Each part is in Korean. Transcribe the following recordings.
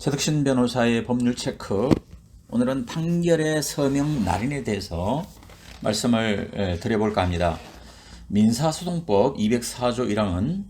최덕신 변호사의 법률 체크. 오늘은 판결의 서명 날인에 대해서 말씀을 에, 드려볼까 합니다. 민사소송법 204조 1항은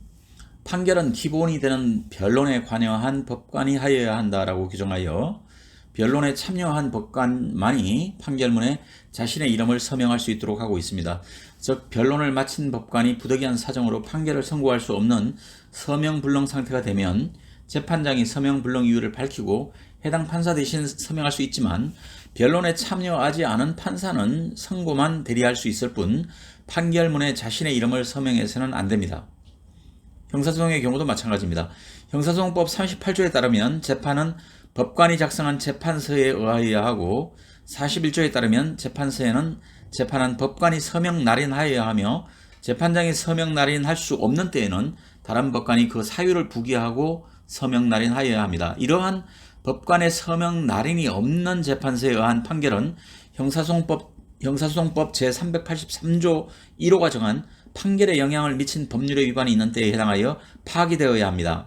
판결은 기본이 되는 변론에 관여한 법관이 하여야 한다라고 규정하여 변론에 참여한 법관만이 판결문에 자신의 이름을 서명할 수 있도록 하고 있습니다. 즉 변론을 마친 법관이 부득이한 사정으로 판결을 선고할 수 없는 서명 불능 상태가 되면 재판장이 서명 불능 이유를 밝히고 해당 판사 대신 서명할 수 있지만 변론에 참여하지 않은 판사는 선고만 대리할 수 있을 뿐 판결문에 자신의 이름을 서명해서는 안 됩니다. 형사소송의 경우도 마찬가지입니다. 형사소송법 38조에 따르면 재판은 법관이 작성한 재판서에 의하여야 하고 41조에 따르면 재판서에는 재판한 법관이 서명 날인하여야 하며 재판장이 서명 날인할 수 없는 때에는 다른 법관이 그 사유를 부기하고 서명 날인하여야 합니다. 이러한 법관의 서명 날인이 없는 재판서에 의한 판결은 형사소송법 형사소송법 제383조 1호가 정한 판결에 영향을 미친 법률의 위반이 있는 때에 해당하여 파기되어야 합니다.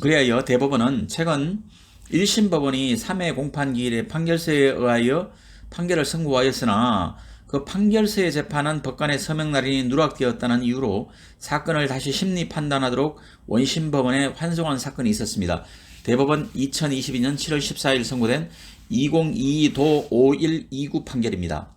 그리하여 대법원은 최근 1심 법원이 3회 공판 기일의 판결서에 의하여 판결을 선고하였으나 그 판결서의 재판은 법관의 서명 날인이 누락되었다는 이유로 사건을 다시 심리 판단하도록 원심 법원에 환송한 사건이 있었습니다. 대법원 2022년 7월 14일 선고된 2022도 5129 판결입니다.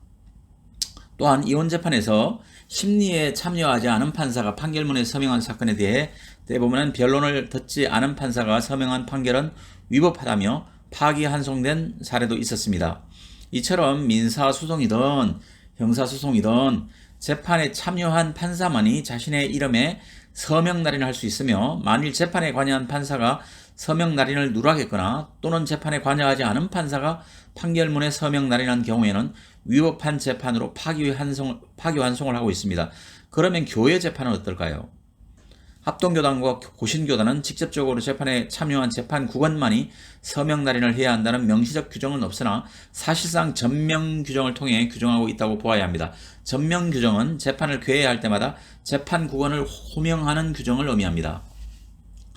또한 이혼 재판에서 심리에 참여하지 않은 판사가 판결문에 서명한 사건에 대해 대법원은 변론을 듣지 않은 판사가 서명한 판결은 위법하다며 파기환송된 사례도 있었습니다. 이처럼 민사소송이든 형사소송이든 재판에 참여한 판사만이 자신의 이름에 서명 날인을 할 수 있으며 만일 재판에 관여한 판사가 서명 날인을 누락했거나 또는 재판에 관여하지 않은 판사가 판결문에 서명 날인한 경우에는 위법한 재판으로 파기환송, 파기환송을 하고 있습니다. 그러면 교회 재판은 어떨까요? 합동교단과 고신교단은 직접적으로 재판에 참여한 재판 구건만이 서명 날인을 해야 한다는 명시적 규정은 없으나 사실상 전명 규정을 통해 규정하고 있다고 보아야 합니다. 전명 규정은 재판을 괴해할 때마다 재판 구건을 호명하는 규정을 의미합니다.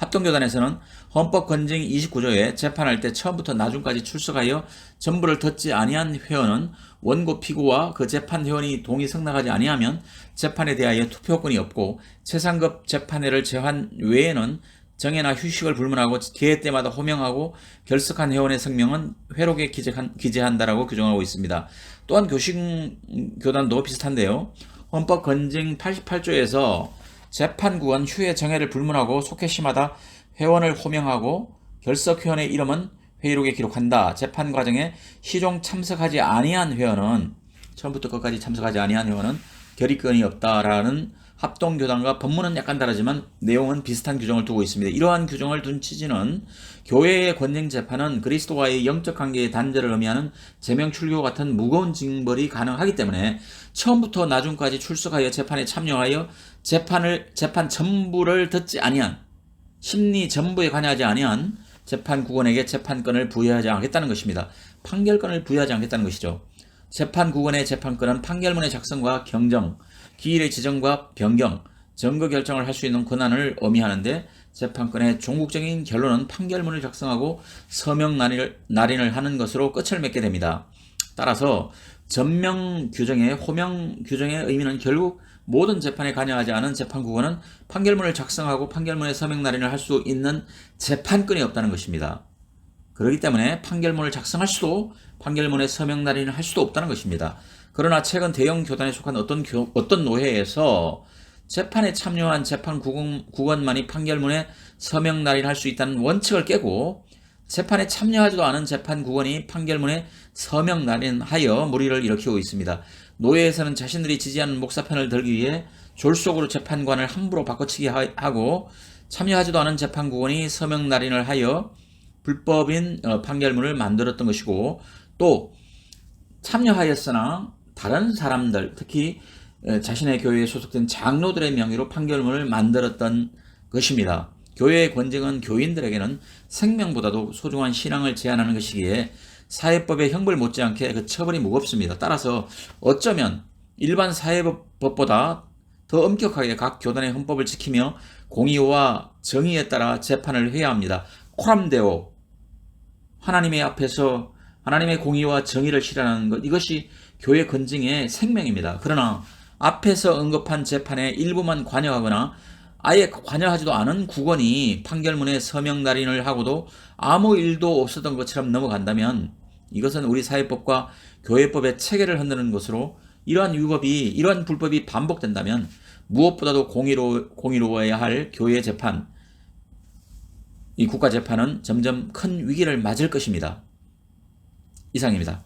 합동교단에서는 헌법 건증 29조에 재판할 때 처음부터 나중까지 출석하여 전부를 듣지 아니한 회원은 원고 피고와 그 재판 회원이 동의 승낙하지 아니하면 재판에 대하여 투표권이 없고 최상급 재판회를 제한 외에는 정회나 휴식을 불문하고 기회 때마다 호명하고 결석한 회원의 성명은 회록에 기재한, 기재한다라고 규정하고 있습니다. 또한 교신교단도 비슷한데요. 헌법 건증 88조에서 재판구원 휴회 정회를 불문하고 속회시마다 회원을 호명하고 결석 회원의 이름은 회의록에 기록한다. 재판 과정에 시종 참석하지 아니한 회원은 처음부터 끝까지 참석하지 아니한 회원은 결의권이 없다라는 합동교단과 법문은 약간 다르지만 내용은 비슷한 규정을 두고 있습니다. 이러한 규정을 둔 취지는 교회의 권쟁 재판은 그리스도와의 영적 관계의 단절을 의미하는 제명 출교 같은 무거운 징벌이 가능하기 때문에 처음부터 나중까지 출석하여 재판에 참여하여 재판을 재판 전부를 듣지 아니한 심리 전부에 관여하지 아니한 재판 구건에게 재판권을 부여하지 않겠다는 것입니다. 판결권을 부여하지 않겠다는 것이죠. 재판 구건의 재판권은 판결문의 작성과 경정, 기일의 지정과 변경, 증거 결정을 할 수 있는 권한을 의미하는데 재판권의 종국적인 결론은 판결문을 작성하고 서명 날인을, 날인을 하는 것으로 끝을 맺게 됩니다. 따라서 전명 규정의 호명 규정의 의미는 결국 모든 재판에 관여하지 않은 재판국원은 판결문을 작성하고 판결문의 서명 날인을 할 수 있는 재판권이 없다는 것입니다. 그렇기 때문에 판결문을 작성할 수도 판결문의 서명 날인을 할 수도 없다는 것입니다. 그러나 최근 대형 교단에 속한 어떤 교, 어떤 노회에서 재판에 참여한 재판 구건, 구건만이 판결문에 서명 날인할 수 있다는 원칙을 깨고 재판에 참여하지도 않은 재판 구건이 판결문에 서명 날인하여 무리를 일으키고 있습니다. 노예에서는 자신들이 지지하는 목사 편을 들기 위해 졸속으로 재판관을 함부로 바꿔치기 하고 참여하지도 않은 재판 구건이 서명 날인을 하여 불법인 어, 판결문을 만들었던 것이고 또 참여하였으나 다른 사람들 특히 자신의 교회에 소속된 장로들의 명의로 판결문을 만들었던 것입니다. 교회의 권징은 교인들에게는 생명보다도 소중한 신앙을 제한하는 것이기에 사회법의 형벌 못지않게 그 처벌이 무겁습니다. 따라서 어쩌면 일반 사회법보다 더 엄격하게 각 교단의 헌법을 지키며 공의와 정의에 따라 재판을 해야 합니다. 코람데오 하나님의 앞에서 하나님의 공의와 정의를 실현하는 것 이것이 교회 건증의 생명입니다. 그러나 앞에서 언급한 재판에 일부만 관여하거나 아예 관여하지도 않은 국원이 판결문에 서명 날인을 하고도 아무 일도 없었던 것처럼 넘어간다면 이것은 우리 사회법과 교회법의 체계를 흔드는 것으로 이러한 위법이 이러한 불법이 반복된다면 무엇보다도 공의로 공의로워야 할 교회 재판 이 국가 재판은 점점 큰 위기를 맞을 것입니다. 이상입니다.